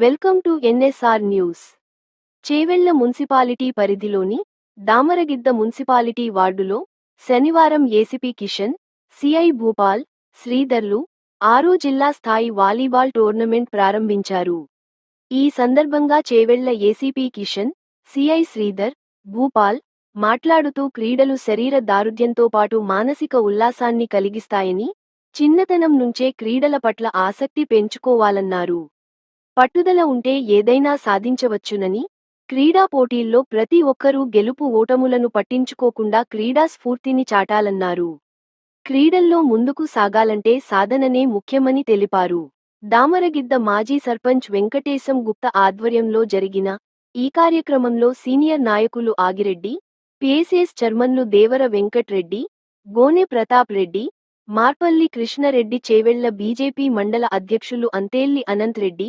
Welcome to NSR news. Chevella municipality పరిధిలోని Damaragidda municipality వార్డులో శనివారం ఏసీపీ కిషన్ సిఐ భూపాల్ శ్రీధర్లు ఆరో జిల్లా స్థాయి వాలీబాల్ టోర్నమెంట్ ప్రారంభించారు. ఈ సందర్భంగా చేవెళ్ళ ఏసీపీ కిషన్ సిఐ శ్రీధర్ భూపాల్ మాట్లాడుతూ క్రీడలు శరీర దారుఢ్యంతో పాటు మానసిక ఉల్లాసాన్ని కలిగిస్తాయని చిన్నతనం నుంచే క్రీడల పట్ల ఆసక్తి పెంచుకోవాలన్నారు. పట్టుదల ఉంటే ఏదైనా సాధించవచ్చునని క్రీడా పోటీల్లో ప్రతి ఒక్కరూ గెలుపు ఓటములను పట్టించుకోకుండా క్రీడా స్ఫూర్తిని చాటాలన్నారు. క్రీడల్లో ముందుకు సాగాలంటే సాధననే ముఖ్యమని తెలిపారు. దామరగిద్ద మాజీ సర్పంచ్ వెంకటేశం గుప్త ఆధ్వర్యంలో జరిగిన ఈ కార్యక్రమంలో సీనియర్ నాయకులు ఆగిరెడ్డి పిఎస్ఎస్ చర్మన్లు దేవర వెంకట్రెడ్డి గోనె ప్రతాప్ రెడ్డి మార్పల్లి కృష్ణరెడ్డి చేవెళ్ళ బీజేపీ మండల అధ్యక్షులు అంతేల్లి అనంత్ రెడ్డి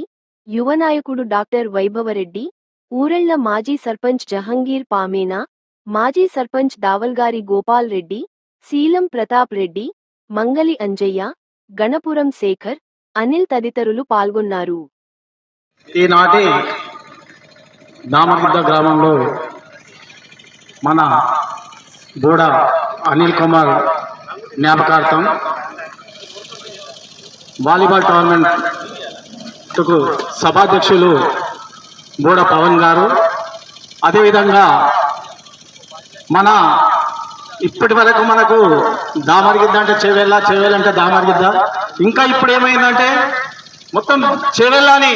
యువ నాయకుడు డాక్టర్ వైభవరెడ్డి ఊరెళ్ళ మాజీ సర్పంచ్ జహంగీర్ పామేనా మాజీ సర్పంచ్ దావల్గారి గోపాల్ రెడ్డి సీలం ప్రతాప్ రెడ్డి మంగలి అంజయ్య గణపురం శేఖర్ అనిల్ తదితరులు పాల్గొన్నారు. ఈనాటి దామగుద్ద గ్రామంలో మన బూడ అనిల్ కుమార్ జ్ఞాపకార్థం వాలీబాల్ ట్రస్టుకు సభాధ్యక్షులు బూడ పవన్ గారు. అదేవిధంగా మన ఇప్పటి వరకు మనకు దామరిగిద్ద అంటే చేవేళ్ళ చెవేళ్ళ అంటే దామరిగిద్ద ఇంకా ఇప్పుడు ఏమైందంటే మొత్తం చెవేళ్ళని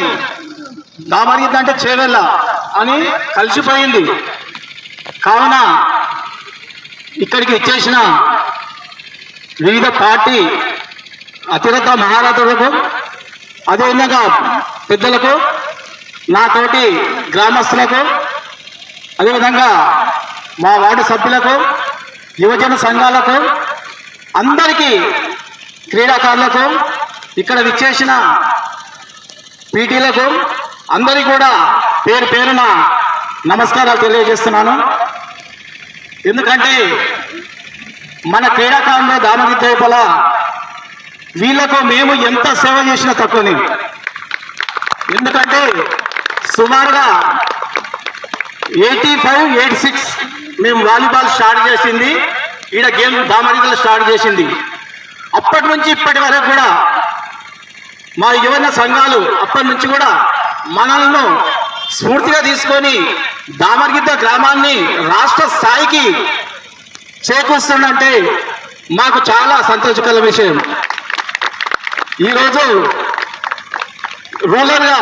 దామరిగిద్ద అంటే చేవేళ్ళ అని కలిసిపోయింది. కావున ఇక్కడికి ఇచ్చేసిన వివిధ పార్టీ అతిరథ మహారథులకు అదేవిధంగా పెద్దలకు నాతోటి గ్రామస్తులకు అదేవిధంగా మా వార్డు సభ్యులకు యువజన సంఘాలకు అందరికీ క్రీడాకారులకు ఇక్కడ విచ్చేసిన పీటీలకు అందరికీ కూడా పేరు పేరున నమస్కారాలు తెలియజేస్తున్నాను. ఎందుకంటే మన క్రీడాకారులు దామగిద్ద లోపల వీళ్ళకు మేము ఎంత సేవ చేసినా తక్కువని ఎందుకంటే సుమారుగా ఎయిటీ ఫైవ్ ఎయిట్ సిక్స్ మేము వాలీబాల్ స్టార్ట్ చేసింది. ఈడ గేమ్ దామగిద్దలో స్టార్ట్ చేసింది. అప్పటి నుంచి ఇప్పటి వరకు కూడా మా యువన సంఘాలు అప్పటి నుంచి కూడా మనల్ని స్ఫూర్తిగా తీసుకొని దామర్గిద్ద గ్రామాన్ని రాష్ట్ర స్థాయికి చేకూరుస్తుందంటే మాకు చాలా సంతోషకర విషయం. ఈరోజు రూరల్గా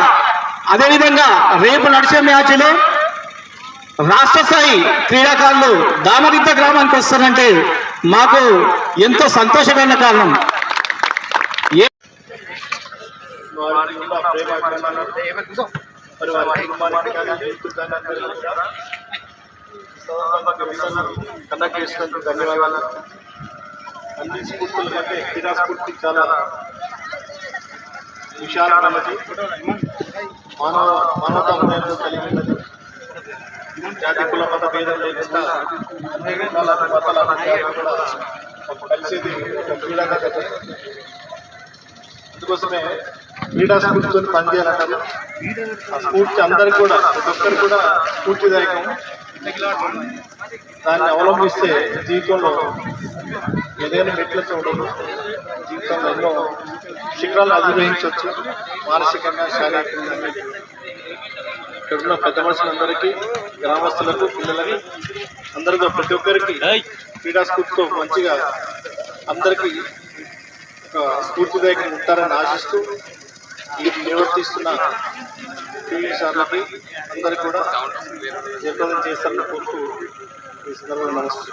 అదేవిధంగా రేపు నడిచే మ్యాచ్లో రాష్ట్ర స్థాయి క్రీడాకారులు దామరిద్ద గ్రామానికి వస్తారంటే మాకు ఎంతో సంతోషమైన కారణం. ఏ వారి చేసినందుకు ధన్యవాదాలు. అన్ని స్ఫూర్తుల కంటే క్రీడా స్ఫూర్తి చాలా విశాలమైనది మానవ మానవతా కలిగి ఉన్నది. జాతి కుల మత భేదం లేకుండా అన్ని కూడా కలిసేది ఒక క్రీడాగా అందుకోసమే క్రీడా స్ఫూర్తితో పనిచేయాలంటారు. ఆ స్ఫూర్తి అందరికి కూడా ప్రతి ఒక్కరికి కూడా స్ఫూర్తిదాయకం. దాన్ని అవలంబిస్తే జీవితంలో ఏదైనా మెట్లతో చూడదు జీవితంలో ఎన్నో శిఖరాలు అధిరోహించవచ్చు. మానసికంగా శారీరకంగా ఇక్కడ ఉన్న పెద్ద మనుషులందరికీ గ్రామస్తులకు పిల్లలకి అందరితో ప్రతి ఒక్కరికి క్రీడా స్ఫూర్తితో మంచిగా అందరికీ ఒక స్ఫూర్తిదాయకంగా ఉంటారని ఆశిస్తూ వీరు నిర్వర్తిస్తున్న టీవీ సార్లకి అందరికీ కూడా జయప్రదం చేస్తారని కోరుతూ ఈ సందర్భంగా నమస్తే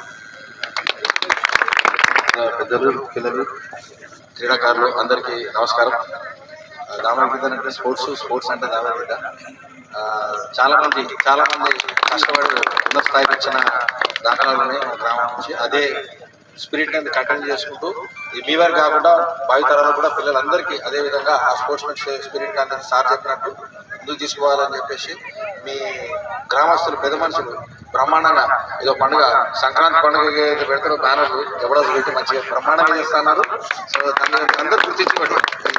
పెద్దలు పిల్లలు క్రీడాకారులు అందరికీ నమస్కారం. దామగిద్ద అంటే స్పోర్ట్స్ స్పోర్ట్స్ అంటే దామగిద్ద చాలామంది చాలామంది కష్టపడి ఉన్నత స్థాయికి వచ్చిన దాఖలాలు ఉన్నాయి గ్రామం నుంచి అదే స్పిరిట్ అనేది కంటిన్యూ చేసుకుంటూ ఈ మీ వారు కాకుండా భావితరాలు కూడా పిల్లలందరికీ అదే విధంగా ఆ స్పోర్ట్స్ మెన్ స్పిరిట్ అనేది సార్ చెప్పినట్టు ముందుకు తీసుకోవాలని చెప్పేసి మీ గ్రామస్తులు పెద్ద మనుషులు బ్రహ్మాండంగా ఏదో పండుగ సంక్రాంతి పండుగ పెడతారు బ్యానర్లు. ఎవడో పెట్టి మంచిగా బ్రహ్మాండంగా చేస్తున్నారు సో దాన్ని అందరూ గుర్తించుకోండి.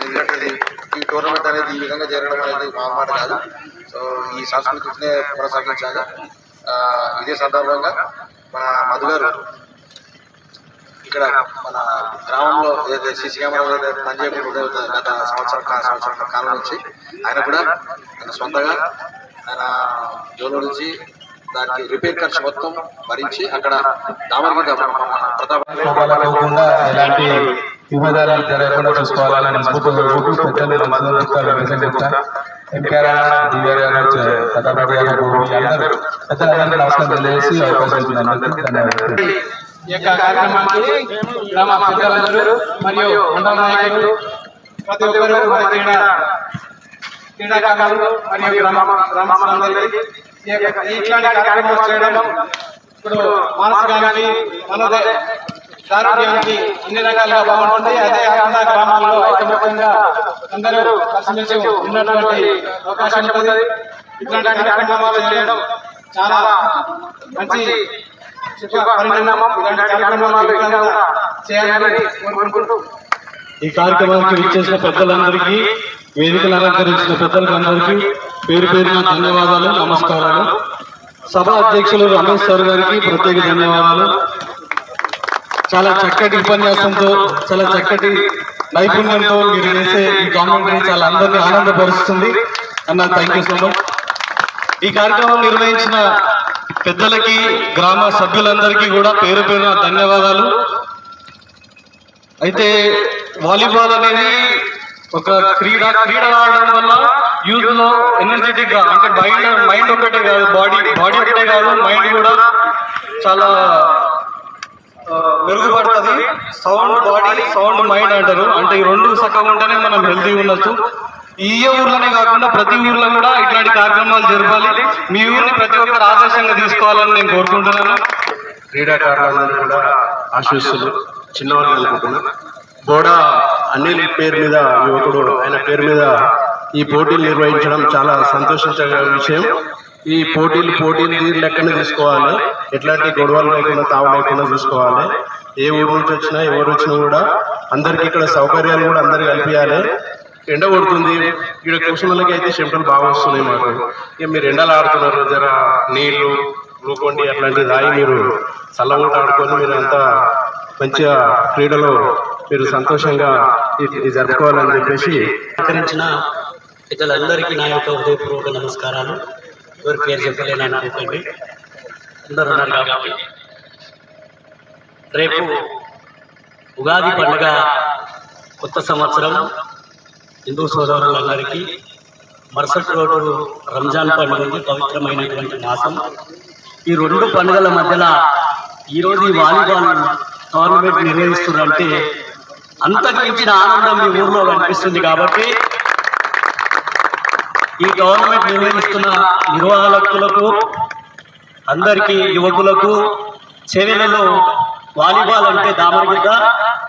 ఎందుకంటే ఈ టోర్నమెంట్ అనేది ఈ విధంగా జరగడం అనేది మా మాట కాదు. సో ఈ సంస్కృతినే కొనసాగించాలి. ఇదే సందర్భంగా మన మధు గారు ఇక్కడ మన గ్రామంలో ఏదైతే సీసీ కెమెరాలు పనిచేయకుండా గత సంవత్సరం కా- సంవత్సరం కాలం నుంచి ఆయన కూడా తన సొంతగా ఆయన జోలో నుంచి దానికి రిపేర్ ఖర్చు మొత్తం భరించి అక్కడ ప్రతాప్ ఎలాంటి విభేదాలు జరగకుండా చూసుకోవాలని ఈ యొక్క కార్యక్రమానికి గ్రామ పెద్దలందరూ మరియు మండల నాయకులు ప్రతి ఒక్కరు మన క్రీడా క్రీడాకారులు మరియు గ్రామ గ్రామస్తులందరికీ ఈ యొక్క ఇట్లాంటి కార్యక్రమాలు చేయడం ఇప్పుడు మానసికానికి మనదే ఆరోగ్యానికి అన్ని రకాలుగా బాగుంటుంది. అదే కాకుండా గ్రామాల్లో ఐకమత్యంగా అందరూ కలిసిమెలిసి ఉన్నటువంటి అవకాశం ఉంటుంది. ఇట్లాంటి కార్యక్రమాలు చేయడం చాలా మంచి శుభ పరిణామం. ఇలాంటి కార్యక్రమాలు ఇంకా చేయాలని కోరుకుంటూ ఈ కార్యక్రమానికి విచ్చేసిన పెద్దలందరికీ వేదికలు అలంకరించిన పెద్దలకు అందరికీ పేరు పేరున ధన్యవాదాలు నమస్కారాలు. సభ అధ్యక్షులు రమేష్ సార్ గారికి ప్రత్యేక ధన్యవాదాలు. చాలా చక్కటి ఉపన్యాసంతో చాలా చక్కటి నైపుణ్యంతో మీరు చేసే ఈ కామెంటరీ చాలా అందరినీ ఆనందపరుస్తుంది. అన్న థ్యాంక్ యూ సో మచ్ ఈ కార్యక్రమం నిర్వహించిన పెద్దలకి గ్రామ సభ్యులందరికీ కూడా పేరు పేరున ధన్యవాదాలు. అయితే వాలీబాల్ అనేది ఒక క్రీడ క్రీడ ఆడడం వల్ల యూత్లో ఎనర్జెటిక్గా అంటే మైండ్ మైండ్ ఒకటే కాదు బాడీ బాడీ ఒకటే కాదు మైండ్ కూడా చాలా మెరుగుపడుతుంది. సౌండ్ బాడీ సౌండ్ మైండ్ అంటారు. అంటే ఈ రెండు సగం ఉంటేనే మనం హెల్తీ ఉండొచ్చు. ఈ ఊర్లోనే కాకుండా ప్రతి ఊర్లో కూడా ఇట్లాంటి కార్యక్రమాలు జరపాలి. మీ ఊరిని ప్రతి ఒక్కరు ఆదర్శంగా తీసుకోవాలని నేను కోరుకుంటున్నాను. క్రీడాకారులందరూ కూడా ఆశిస్తున్నారు చిన్నవాళ్ళు అనుకుంటున్నా. బోడా అనిల్ పేరు మీద యువకుడు ఆయన పేరు మీద ఈ పోటీలు నిర్వహించడం చాలా సంతోషించగల విషయం. ఈ పోటీలు పోటీలు తీరు లెక్కన తీసుకోవాలి. ఎట్లాంటి గొడవలు లేకుండా తావు లేకుండా చూసుకోవాలి. ఏ ఊరు నుంచి వచ్చినా ఎవరు వచ్చినా కూడా అందరికి ఇక్కడ సౌకర్యాలు కూడా అందరికి కల్పించాలి. ఎండ కొడుతుంది. ఇక్కడ కూర్చున్నలకి అయితే చెమటలు బాగా వస్తున్నాయి మాకు. ఇక మీరు ఎండలు ఆడుతున్నారు జర నీళ్ళు గ్లూకోండి అట్లాంటివి రాయి మీరు చల్లగూట ఆడుకొని మీరు అంతా మంచిగా క్రీడలో మీరు సంతోషంగా ఇది జరుపుకోవాలని చెప్పేసి సహకరించిన పెద్దలందరికీ నా యొక్క హృదయపూర్వక నమస్కారాలు. ఎవరి పేరు చెప్పలేను అనుకోకండి. అందరూ ఉన్నారు కాబట్టి. రేపు ఉగాది పండుగ కొత్త సంవత్సరం. హిందూ సోదరులందరికీ మరుసటి రోజు రంజాన్ పండుగ ఉంది పవిత్రమైనటువంటి మాసం. ఈ రెండు పండుగల మధ్యలో ఈరోజు ఈ వాలీబాల్ టోర్నమెంట్ నిర్వహిస్తున్నారంటే అంతకించిన ఆనందం మీ ఊర్లో కనిపిస్తుంది కాబట్టి ఈ గవర్నమెంట్ నిర్వహిస్తున్న నిర్వాహకులకు అందరికీ యువకులకు చెవిలలో వాలీబాల్ అంటే దామరగిద్ద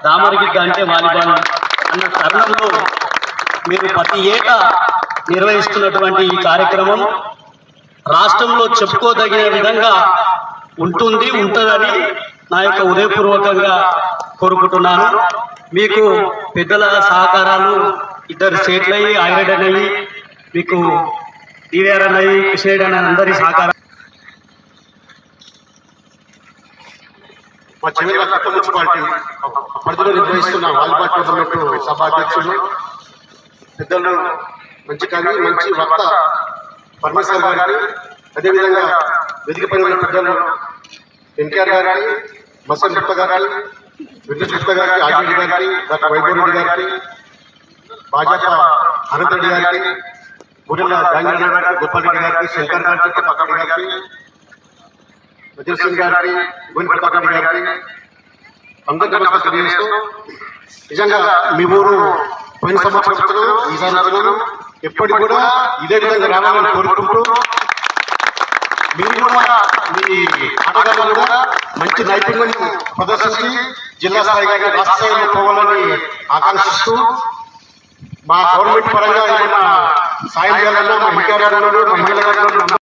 దామరగిద్ద అంటే వాలీబాల్ అన్న తరుణంలో మీరు ప్రతి ఏటా నిర్వహిస్తున్నటువంటి ఈ కార్యక్రమం రాష్ట్రంలో చెప్పుకోదగిన విధంగా ఉంటుంది ఉంటుందని నా యొక్క ఉదయపూర్వకంగా కోరుకుంటున్నాను. మీకు పెద్దల సహకారాలు ఇద్దరు స్టేట్లు అయ్యి ఐరడ్ మీకు డివిఆర్ అనేవి షేడ్ అందరి సహకారం. మా చెన్నై కొత్త మున్సిపాలిటీ పరిధిలో నిర్వహిస్తున్న వాలీబాల్ టోర్నమెంట్ సభ అధ్యక్షులు పెద్దలు మంచి కవి మంచి వక్త పరమేశ్వర్ గారికి అదేవిధంగా వేదిక పైన పెద్దలు ఎన్టీఆర్ గారికి మసన్ గుప్త గారికి విద్యుత్ గుప్త గారికి ఆర్జీడి గారికి డాక్టర్ వైభవ్ రెడ్డి గారికి భాజపా అనంత్ రెడ్డి గారికి గుడిల గాంధీ గారికి గోపాల్ రెడ్డి గారికి శంకర్ గారికి పక్కడి గారికి వజీర్ సింగ్ గారికి గోవింద్ ప్రతాప్ రెడ్డి గారికి అందరికీ నమస్కారం తెలియజేస్తూ నిజంగా మీ ఊరు పోయిన సంవత్సరం వచ్చినాను ఈసారి ఎప్పటికి కూడా ఇదే విధంగా రావాలని కోరుకుంటూ మీరు కూడా మీ ఆటగాళ్ళు కూడా మంచి నైపుణ్యం ప్రదర్శించి జిల్లా స్థాయిగా రాష్ట్ర స్థాయిలో పోవాలని ఆకాంక్షిస్తూ మా గవర్నమెంట్ పరంగా ఏమైనా సాయం చేయాలన్నా మా ఇంకా గారు మహిళల గారు